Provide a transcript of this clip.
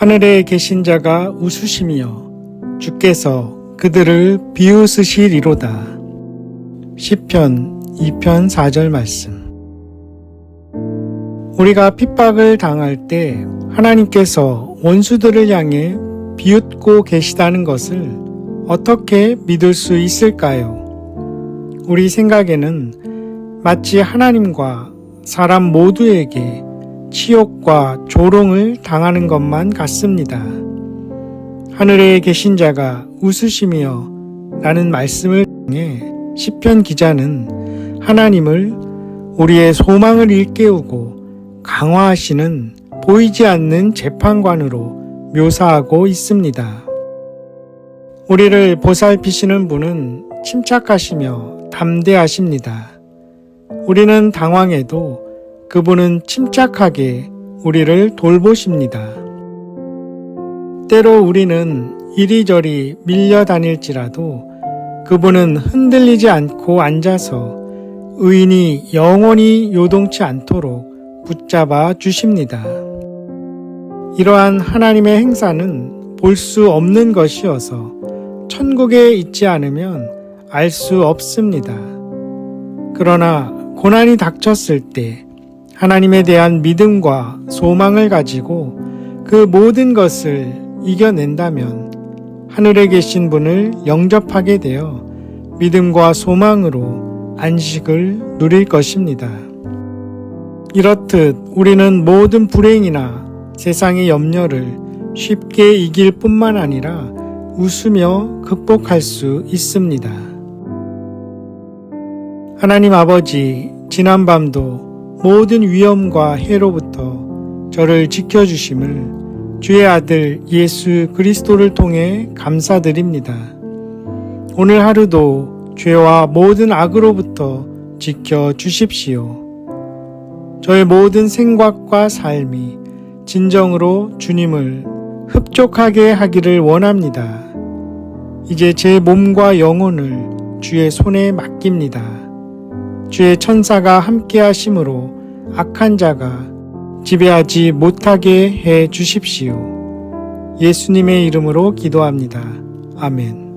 하늘에 계신 자가 웃으시며 주께서 그들을 비웃으시리로다. 시편 2편 4절 말씀. 우리가 핍박을 당할 때 하나님께서 원수들을 향해 비웃고 계시다는 것을 어떻게 믿을 수 있을까요? 우리 생각에는 마치 하나님과 사람 모두에게 치욕과 조롱을 당하는 것만 같습니다. 하늘에 계신 자가 웃으시며 라는 말씀을 통해 시편 기자는 하나님을 우리의 소망을 일깨우고 강화하시는 보이지 않는 재판관으로 묘사하고 있습니다. 우리를 보살피시는 분은 침착하시며 담대하십니다. 우리는 당황해도 그분은 침착하게 우리를 돌보십니다. 때로 우리는 이리저리 밀려 다닐지라도 그분은 흔들리지 않고 앉아서 의인이 영원히 요동치 않도록 붙잡아 주십니다. 이러한 하나님의 행사는 볼 수 없는 것이어서 천국에 있지 않으면 알 수 없습니다. 그러나 고난이 닥쳤을 때 하나님에 대한 믿음과 소망을 가지고 그 모든 것을 이겨낸다면 하늘에 계신 분을 영접하게 되어 믿음과 소망으로 안식을 누릴 것입니다. 이렇듯 우리는 모든 불행이나 세상의 염려를 쉽게 이길 뿐만 아니라 웃으며 극복할 수 있습니다. 하나님 아버지, 지난밤도 모든 위험과 해로부터 저를 지켜주심을 주의 아들 예수 그리스도를 통해 감사드립니다. 오늘 하루도 죄와 모든 악으로부터 지켜 주십시오. 저의 모든 생각과 삶이 진정으로 주님을 흡족하게 하기를 원합니다. 이제 제 몸과 영혼을 주의 손에 맡깁니다. 주의 천사가 함께 하심으로 악한 자가 지배하지 못하게 해 주십시오. 예수님의 이름으로 기도합니다. 아멘.